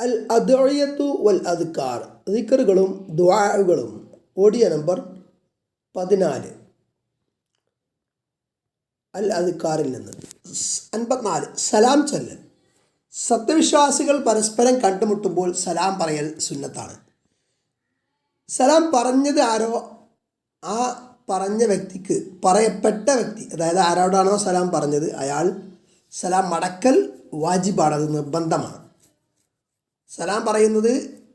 അൽ അദ്വയത്തു വൽ അദ്ക്കാർ ദിക്കറുകളും ദ്വാഴുകളും audio number പതിനാല്. അൽ അദ്ക്കാറിൽ നിന്ന്. അൻപത്തിനാല്. സലാം ചൊല്ലൽ. സത്യവിശ്വാസികൾ പരസ്പരം കണ്ടുമുട്ടുമ്പോൾ സലാം പറയൽ സുന്നത്താണ്. സലാം പറഞ്ഞത് ആരോ ആ പറഞ്ഞ വ്യക്തിക്ക് പറയപ്പെട്ട വ്യക്തി അതായത് ആരോടാണോ സലാം പറഞ്ഞത് അയാൾ സലാം മടക്കൽ വാജിബാണ് അത് നിർബന്ധമാണ്. സലാം പറയുന്നത്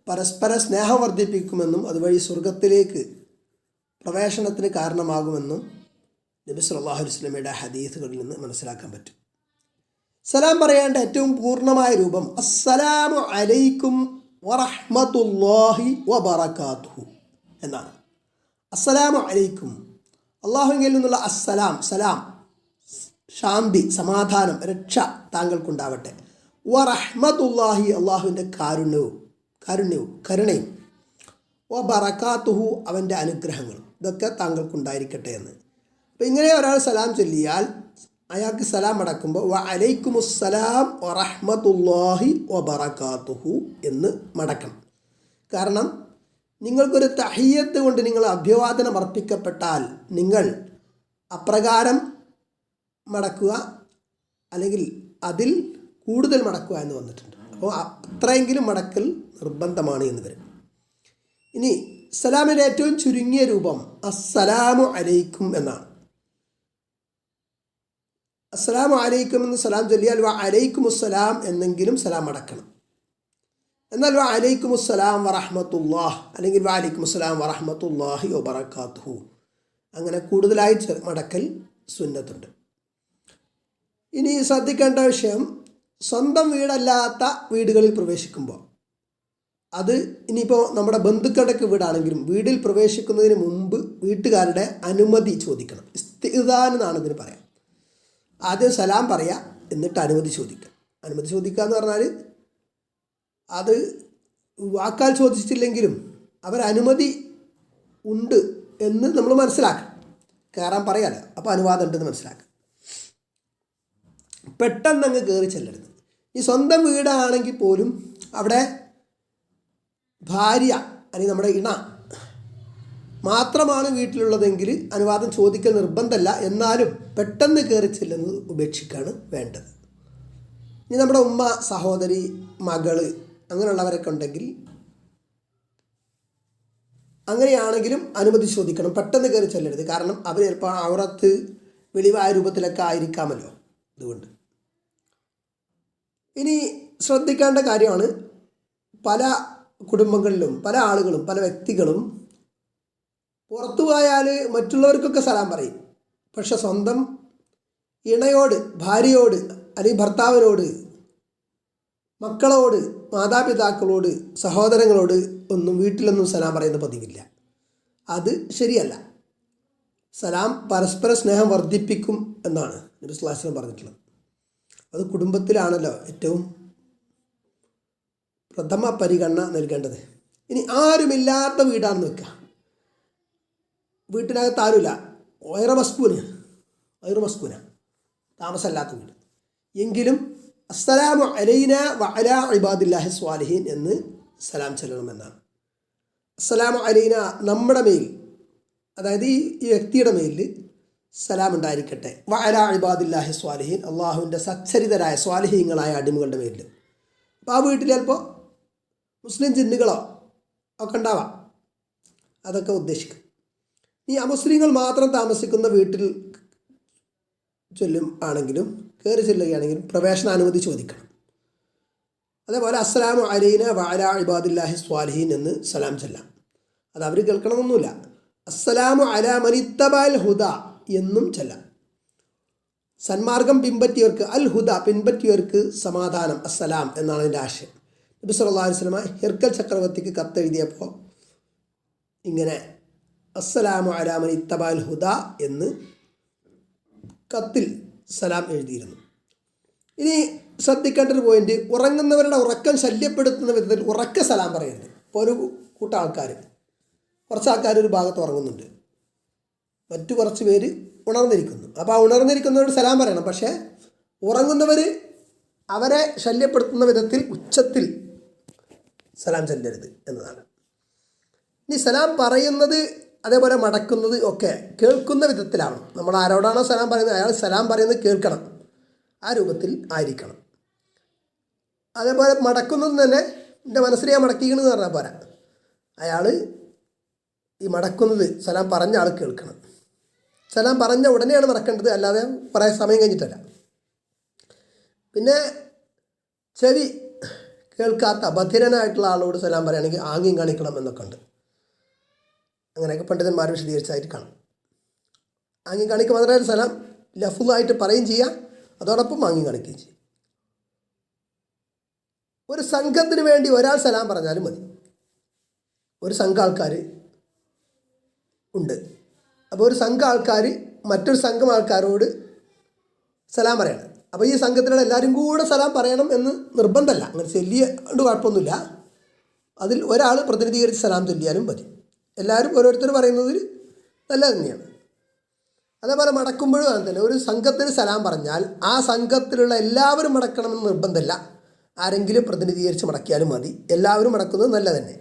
പരസ്പര സ്നേഹം വർദ്ധിപ്പിക്കുമെന്നും അതുവഴി സ്വർഗത്തിലേക്ക് പ്രവേശനത്തിന് കാരണമാകുമെന്നും നബി സല്ലല്ലാഹു അലൈഹി വസല്ലമയുടെ ഹദീസുകളിൽ നിന്ന് മനസ്സിലാക്കാൻ പറ്റും. സലാം പറയേണ്ട ഏറ്റവും പൂർണമായ രൂപം അസ്സലാമു അലൈക്കും വറഹ്മത്തുള്ളാഹി വബറകാതുഹു എന്നാണ്. അസ്സലാമു അലൈക്കും. അള്ളാഹുവിൽ നിന്നുള്ള അസ്സലാം സലാം ശാന്തി സമാധാനം രക്ഷ താങ്കൾക്കുണ്ടാവട്ടെ. വറഹ്മത്തുള്ളാഹി അള്ളാഹുവിന്റെ കാരുണ്യവും കാരുണ്യവും കരുണയും. വ ബറക്കാത്തുഹു അവന്റെ അനുഗ്രഹങ്ങളും. ഇതൊക്കെ താങ്കൾക്കുണ്ടായിരിക്കട്ടെ എന്ന്. അപ്പം ഇങ്ങനെ ഒരാൾ സലാം ചൊല്ലിയാൽ അയാൾക്ക് സലാം അടക്കുമ്പോൾ വ അലൈക്കുമുസ്സലാം വറഹ്മത്തുള്ളാഹി വ ബറക്കാത്തുഹു എന്ന് മടക്കണം. കാരണം നിങ്ങൾക്കൊരു തഹിയത്ത് കൊണ്ട് നിങ്ങൾ അഭ്യവാദനം അർപ്പിക്കപ്പെട്ടാൽ നിങ്ങൾ അപ്രകാരം മടക്കുക അല്ലെങ്കിൽ അതിൽ കൂടുതൽ മടക്കുക എന്ന് വന്നിട്ടുണ്ട്. അപ്പോൾ അത്രയെങ്കിലും മടക്കൽ നിർബന്ധമാണ് എന്ന് വരും. ഇനി സലാമിന്റെ ഏറ്റവും ചുരുങ്ങിയ രൂപം അസ്സലാമു അലൈക്കും എന്നാണ്. അസ്സലാമു അലൈക്കും എന്ന് സലാം ചൊല്ലിയാൽ വ അലൈക്കും അസ്സലാം എന്നെങ്കിലും സലാം അടക്കണം എന്നാൽ വ അലൈക്കും അസ്സലാം വറഹമത്തുല്ലാഹ് അല്ലെങ്കിൽ വ അലൈക്കും അസ്സലാം വറഹമത്തുല്ലാഹി വബറക്കാത്തുഹു അങ്ങനെ കൂടുതലായി മടക്കൽ സുന്നത്തുണ്ട്. ഇനി ശ്രദ്ധിക്കേണ്ട വിഷയം സ്വന്തം വീടല്ലാത്ത വീടുകളിൽ പ്രവേശിക്കുമ്പോൾ അത് ഇനിയിപ്പോൾ നമ്മുടെ ബന്ധുക്കളുടെയൊക്കെ വീടാണെങ്കിലും വീടിൽ പ്രവേശിക്കുന്നതിന് മുമ്പ് വീട്ടുകാരുടെ അനുമതി ചോദിക്കണം. ഇസ്തിദാൻ എന്നാണ് ഇതിന് പറയാം. ആദ്യം സലാം പറയാം എന്നിട്ട് അനുമതി ചോദിക്കുക അനുമതി ചോദിക്കുക എന്ന് പറഞ്ഞാൽ അത് വാക്കാൽ ചോദിച്ചിട്ടില്ലെങ്കിലും അവർ അനുമതി ഉണ്ട് എന്ന് നമ്മൾ മനസ്സിലാക്കണം. കയറാൻ പറയാലോ. അപ്പോൾ അനുവാദം ഉണ്ടെന്ന് മനസ്സിലാക്കാം. പെട്ടെന്ന് അങ്ങ് കയറി ചെല്ലരുത്. ഈ സ്വന്തം വീടാണെങ്കിൽ പോലും അവിടെ ഭാര്യ അല്ലെങ്കിൽ നമ്മുടെ ഇണ മാത്രമാണ് വീട്ടിലുള്ളതെങ്കിൽ അനുവാദം ചോദിക്കൽ നിർബന്ധമല്ല. എന്നാലും പെട്ടെന്ന് കയറി ചെല്ലുന്നത് ഉപേക്ഷിക്കുകയാണ് വേണ്ടത്. ഇനി നമ്മുടെ ഉമ്മ സഹോദരി മകൾ അങ്ങനെയുള്ളവരൊക്കെ ഉണ്ടെങ്കിൽ അങ്ങനെയാണെങ്കിലും അനുമതി ചോദിക്കണം. പെട്ടെന്ന് കയറി ചെല്ലരുത്. കാരണം അവർ ചിലപ്പോൾ അവറത്ത് വെളിവായ രൂപത്തിലൊക്കെ ആയിരിക്കാമല്ലോ. അതുകൊണ്ട് ഇനി ശ്രദ്ധിക്കേണ്ട കാര്യമാണ് പല കുടുംബങ്ങളിലും പല ആളുകളും പല വ്യക്തികളും പുറത്തു പോയാൽ മറ്റുള്ളവർക്കൊക്കെ സലാം പറയും. പക്ഷെ സ്വന്തം ഇണയോട് ഭാര്യയോട് അല്ലെങ്കിൽ ഭർത്താവിനോട് മക്കളോട് മാതാപിതാക്കളോട് സഹോദരങ്ങളോട് ഒന്നും വീട്ടിലൊന്നും സലാം പറയുന്ന പതിവില്ല. അത് ശരിയല്ല. സലാം പരസ്പര സ്നേഹം വർദ്ധിപ്പിക്കും എന്നാണ് നബി പറഞ്ഞിട്ടുള്ളത്. അത് കുടുംബത്തിലാണല്ലോ ഏറ്റവും പ്രഥമ പരിഗണന നൽകേണ്ടത്. ഇനി ആരുമില്ലാത്ത വീടാണെന്ന് വെക്കുക വീട്ടിനകത്ത് ആരുമില്ല. വയറ മസ്കൂന് വയറു മസ്കൂന താമസമല്ലാത്ത വീട്. എങ്കിലും അസ്സലാമു അലൈന വഅല ഇബാദില്ലാഹി സ്വാലിഹീൻ എന്ന് സലാം ചെല്ലണമെന്നാണ്. അസ്സലാമു അലൈന നമ്മുടെ മേൽ അതായത് ഈ വ്യക്തിയുടെ മേലിൽ സലാം ഉണ്ടായിരിക്കട്ടെ വഅല ഇബാദില്ലാഹി സ്വാലിഹീൻ അള്ളാഹുവിന്റെ സച്ചരിതരായ സ്വാലിഹീങ്ങളായ അടിമകളുടെ പേരിൽ അപ്പോൾ ആ വീട്ടിൽ ചിലപ്പോൾ മുസ്ലിം ജിന്നുകളോ ഒക്കെ ഉണ്ടാവാം. അതൊക്കെ ഉദ്ദേശിക്കും. ഈ അമുസ്ലിങ്ങൾ മാത്രം താമസിക്കുന്ന വീട്ടിൽ ചൊല്ലും ആണെങ്കിലും കയറി ചെല്ലുകയാണെങ്കിലും പ്രവേശനാനുമതി ചോദിക്കണം അതേപോലെ അസ്സലാമു അലൈന വഅല ഇബാദില്ലാഹി സ്വാലിഹീൻ എന്ന് സലാം ചെല്ലാം. അത് അവർ കേൾക്കണമെന്നൊന്നുമില്ല അസ്സലാമു അല മനിത്തബാൽ ഹുദ. എന്നും ചൊല്ലാം. സന്മാർഗം പിൻപറ്റിയവർക്ക് അൽ ഹുദ പിൻപറ്റിയവർക്ക് സമാധാനം അസ്സലാം എന്നാണ് എന്റെ ആശയം. നബി സല്ലല്ലാഹു അലൈഹി വസല്ലമ ഹിർക്കൽ ചക്രവർത്തിക്ക് കത്തെഴുതിയപ്പോൾ ഇങ്ങനെ അസ്സലാമു അലാമൻ ഇത്തബ ഇത്തബാൽ ഹുദ എന്ന് കത്തിൽ സലാം എഴുതിയിരുന്നു. ഇനി ശ്രദ്ധിക്കേണ്ട ഒരു പോയിന്റ് ഉറങ്ങുന്നവരുടെ ഉറക്കം ശല്യപ്പെടുത്തുന്ന വിധത്തിൽ ഉറക്ക സലാം പറയരുത് ഇപ്പോൾ ഒരു കൂട്ടം ആൾക്കാർ കുറച്ച് ആൾക്കാർ ഒരു ഭാഗത്ത് ഉറങ്ങുന്നുണ്ട്. മറ്റു കുറച്ച് പേര് ഉണർന്നിരിക്കുന്നു. അപ്പോൾ ആ ഉണർന്നിരിക്കുന്നവരോട് സലാം പറയണം. പക്ഷേ ഉറങ്ങുന്നവർ അവരെ ശല്യപ്പെടുത്തുന്ന വിധത്തിൽ ഉച്ചത്തിൽ സലാം ചെല്ലരുത് എന്നതാണ്. ഇനി സലാം പറയുന്നത് അതേപോലെ മടക്കുന്നത് ഒക്കെ കേൾക്കുന്ന വിധത്തിലാണ്. നമ്മൾ ആരോടാണോ സലാം പറയുന്നത് അയാൾ സലാം പറയുന്നത് കേൾക്കണം. ആ രൂപത്തിൽ ആയിരിക്കണം. അതേപോലെ മടക്കുന്നത് തന്നെ എന്റെ മനസ്സിൽ ഞാൻ മടക്കിക്കണമെന്ന് പറഞ്ഞാൽ പോരാ. അയാൾ ഈ മടക്കുന്നത് സലാം പറഞ്ഞ ആൾ കേൾക്കണം. സലാം പറഞ്ഞ ഉടനെയാണ് മറക്കേണ്ടത്. അല്ലാതെ കുറേ സമയം കഴിഞ്ഞിട്ടല്ല. പിന്നെ ചെവി കേൾക്കാത്ത ബധിരനായിട്ടുള്ള ആളോട് സലാം പറയുകയാണെങ്കിൽ ആംഗ്യം കാണിക്കണം എന്നൊക്കെ ഉണ്ട്. അങ്ങനെയൊക്കെ പണ്ഡിതന്മാർ വിശദീകരിച്ചായിട്ട് കാണും ആംഗ്യം കാണിക്കുക മാത്രമല്ല സലാം ലഫുള്ളായിട്ട് പറയും ചെയ്യാം. അതോടൊപ്പം ആംഗ്യം കാണിക്കുകയും ചെയ്യും. ഒരു സംഘത്തിന് വേണ്ടി ഒരാൾ സലാം പറഞ്ഞാലും മതി. ഒരു സംഘ ആൾക്കാർ ഉണ്ട്. അപ്പോൾ ഒരു സംഘം ആൾക്കാർ മറ്റൊരു സംഘം ആൾക്കാരോട് സലാം പറയണം. അപ്പോൾ ഈ സംഘത്തിലുള്ള എല്ലാവരും കൂടെ സലാം പറയണം എന്ന് നിർബന്ധമല്ല. അങ്ങനെ ചൊല്ലിയ കൊണ്ട് കുഴപ്പമൊന്നുമില്ല. അതിൽ ഒരാൾ പ്രതിനിധീകരിച്ച് സലാം ചൊല്ലിയാലും മതി. എല്ലാവരും ഓരോരുത്തർ പറയുന്നതിൽ നല്ല തന്നെയാണ്. അതേപോലെ മടക്കുമ്പോഴും അങ്ങനെ തന്നെ. ഒരു സംഘത്തിന് സലാം പറഞ്ഞാൽ ആ സംഘത്തിലുള്ള എല്ലാവരും മടക്കണമെന്ന് നിർബന്ധമില്ല. ആരെങ്കിലും പ്രതിനിധീകരിച്ച് മടക്കിയാലും മതി. എല്ലാവരും മടക്കുന്നത് നല്ല തന്നെ.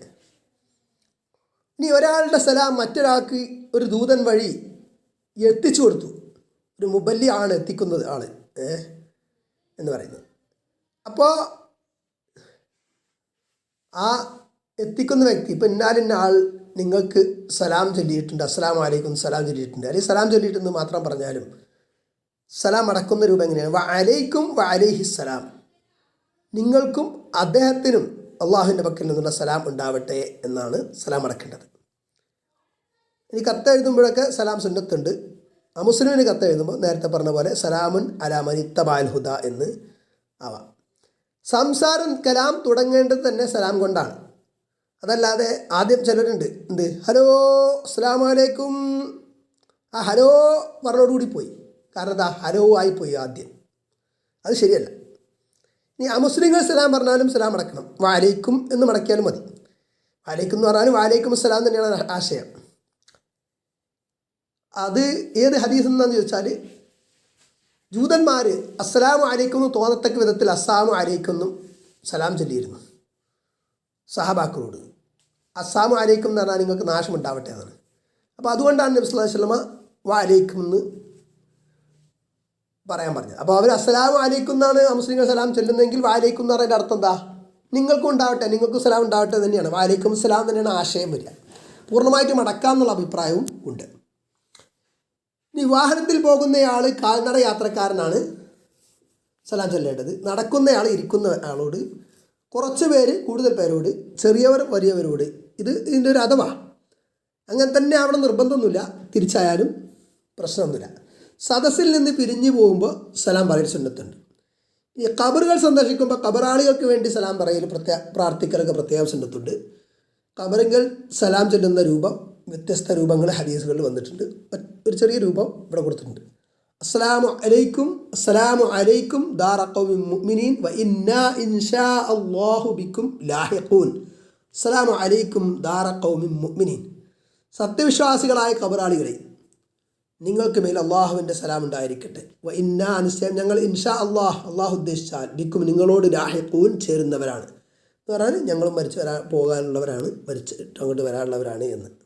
ഇനി ഒരാളുടെ സലാം മറ്റൊരാൾക്ക് ഒരു ദൂതൻ വഴി എത്തിച്ചു കൊടുത്തു. ഒരു മുബല്ലി ആണ് എത്തിക്കുന്നത് ആൾ. എന്ന് പറയുന്നത് അപ്പോൾ ആ എത്തിക്കുന്ന വ്യക്തി ഇപ്പം ഇന്നാലിന്ന ആൾ നിങ്ങൾക്ക് സലാം ചൊല്ലിയിട്ടുണ്ട് അസ്സലാം വലൈക്കും സലാം ചൊല്ലിയിട്ടുണ്ട്. അല്ലെങ്കിൽ സലാം ചൊല്ലിയിട്ടെന്ന് മാത്രം പറഞ്ഞാലും സലാം അടക്കുന്ന രൂപം എങ്ങനെയാണ്? വ അലൈക്കും വ അലൈഹി സലാം നിങ്ങൾക്കും അദ്ദേഹത്തിനും അള്ളാഹുവിന്റെ പക്കൽ നിന്നുള്ള സലാം ഉണ്ടാവട്ടെ എന്നാണ് സലാം അടക്കേണ്ടത്. ഇനി കത്ത് എഴുതുമ്പോഴൊക്കെ സലാം സുന്നത്തുണ്ട്. ആ മുസ്ലിമിന് കത്ത് എഴുതുമ്പോൾ നേരത്തെ പറഞ്ഞ പോലെ സലാമുൻ അലാമൻ ഇത്തബാൽ ഹുദ എന്ന് ആവാം. സംസാരം കലാം തുടങ്ങേണ്ടത് തന്നെ സലാം കൊണ്ടാണ്. അതല്ലാതെ ആദ്യം ചിലരുണ്ട് എന്ത്? ഹലോ അസ്സാം വലൈക്കും ആ ഹലോ പറഞ്ഞോടുകൂടി പോയി. കാരണം എന്താ ഹലോ ആയിപ്പോയി ആദ്യം. അത് ശരിയല്ല. ഇനി അമുസ്ലിങ്ങൾ സലാം പറഞ്ഞാലും സലാം അടക്കണം. വാലേക്കും എന്ന് മടക്കിയാലും മതി. വാലേക്കും എന്ന് പറഞ്ഞാലും വാലേക്കും സലാം തന്നെയാണ് ആശയം. അത് ഏത് ഹദീസ് എന്നാന്ന് ചോദിച്ചാൽ ജൂതന്മാർ അസ്സലാം അലൈക്കും എന്ന് തോന്നത്തക്ക വിധത്തിൽ അസ്സാം അലൈക്കും എന്നും സലാം ചൊല്ലിയിരുന്നു. സഹബാക്കളോട്. അസ്സാം ആലേക്കും എന്ന് പറഞ്ഞാൽ നിങ്ങൾക്ക് നാശമുണ്ടാവട്ടെ എന്നാണ്. അപ്പോൾ അതുകൊണ്ടാണ് നബി സ്വല്ലല്ലാഹു അലൈഹി വസല്ലമ എന്ന് പറയാൻ പറഞ്ഞത്. അപ്പോൾ അവർ അസ്സലാമു അലൈക്കും എന്നാണ് മുസ്ലിങ്ങൾ സലാം ചൊല്ലുന്നതെങ്കിൽ വാലേക്കും എന്ന് പറയുന്ന അർത്ഥം എന്താ? നിങ്ങൾക്കും ഉണ്ടാവട്ടെ നിങ്ങൾക്കും സലാം ഉണ്ടാവട്ടെ തന്നെയാണ്. വാലേക്കും സലാം തന്നെയാണ് ആശയം വരിക. പൂർണമായിട്ട് മടക്കാം എന്നുള്ള അഭിപ്രായവും ഉണ്ട്. ഇനി വാഹനത്തിൽ പോകുന്നയാൾ കാൽനട യാത്രക്കാരനാണ് സലാം ചൊല്ലേണ്ടത്. നടക്കുന്നയാൾ ഇരിക്കുന്ന ആളോട് കുറച്ച് പേര് കൂടുതൽ പേരോട് ചെറിയവർ വലിയവരോട് ഇത് ഇതിന്റെ ഒരു അഥവാ. അങ്ങനെ തന്നെ അവിടെ നിർബന്ധമൊന്നുമില്ല. തിരിച്ചായാലും പ്രശ്നമൊന്നുമില്ല. സദസ്സിൽ നിന്ന് പിരിഞ്ഞു പോകുമ്പോൾ സലാം പറയൽ സുന്നത്തുണ്ട്. ഈ കബറുകൾ സന്ദർശിക്കുമ്പോൾ കബറാളികൾക്ക് വേണ്ടി സലാം പറയൽ പ്രത്യേക പ്രാർത്ഥിക്കലൊക്കെ പ്രത്യേകം സുന്നത്തുണ്ട്. കബറുകൾ സലാം ചെല്ലുന്ന രൂപം വ്യത്യസ്ത രൂപങ്ങൾ ഹദീസുകളിൽ വന്നിട്ടുണ്ട്. ഒരു ചെറിയ രൂപം ഇവിടെ കൊടുത്തിട്ടുണ്ട്. അസ്സലാമു അലൈക്കും അസ്സലാമു അലൈക്കും മുഅ്മിനീൻ വ ഇന്നാ ഇൻഷാ അല്ലാഹു ബിക്കും ലാഹിഖൂൻ. അസ്സലാമു അലൈക്കും മുഅ്മിനീൻ. സത്യവിശ്വാസികളായ കബറാളികളെ നിങ്ങൾക്ക് മേൽ അള്ളാഹുവിന്റെ സലാം ഉണ്ടായിരിക്കട്ടെ. ഇന്ന നിശ്ചയം ഞങ്ങൾ ഇൻഷാ അള്ളാഹ് അള്ളാഹു ഉദ്ദേശിച്ചാൽ ബിക്കും നിങ്ങളോട് രാഹിക്കൂൻ ചേരുന്നവരാണ്. എന്ന് പറഞ്ഞാൽ ഞങ്ങളും മരിച്ചു വരാൻ പോകാനുള്ളവരാണ് മരിച്ചിട്ട് അങ്ങോട്ട് വരാനുള്ളവരാണ് എന്ന്.